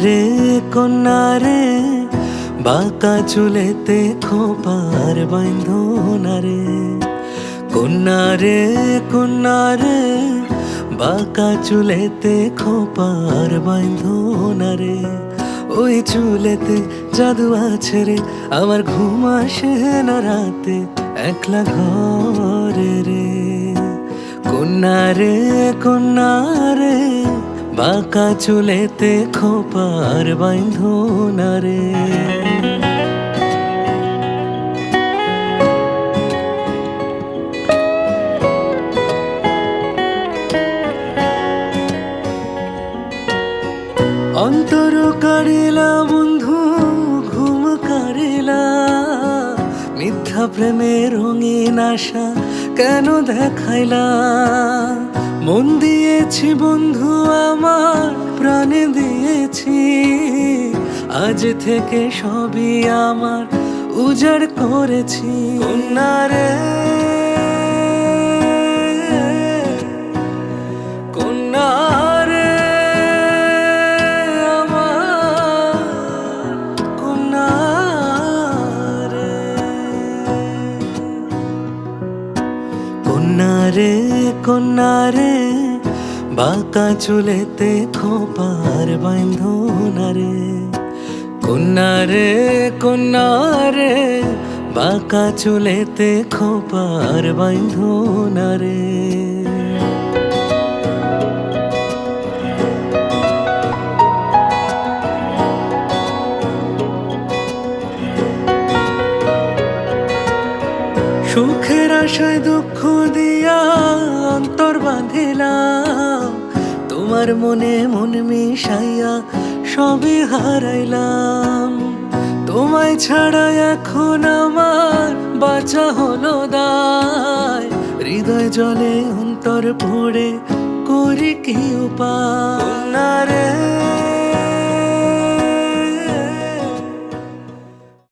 কন্যারে কন্যারে, বাঁকা চুলেতে খোপার বাইন্ধনারে কন্যারে কন্যারে, বাঁকা চুলেতে খোপার বাইন্ধনারে ওই চুলেতে জাদু আছে রে, আমার ঘুম আসে না রাতে একলা ঘরে রে। কন্যারে কন্যারে বাঁকা চুলেতে খোপার বাইন্ধনারে অন্তর কারিলা বন্ধু ঘুম কারিলা মিথ্যা প্রেমের রঙিন আশা কেন দেখাইলা? মন দিয়েছি বন্ধু আমার প্রাণে দিয়েছি। আজ থেকে সবই আমার উজাড় করেছি। কন্যারে কন্যারে কন্যারে বাঁকা চুলেতে খোপার বাইন্ধনারে কন্যারে কন্যারে বাঁকা চুলেতে খোপার বাইন্ধনারে সুখের আশায় দুঃখ দিয়া অন্তর বাঁধিলাম। তোমার মনে মন মিশাইয়া সবই হারাইলাম। তোমায় ছাড়া এখন আমার বাঁচা হলো দায়। হৃদয় জলে অন্তর পড়ে করি কি উপায়? না রে।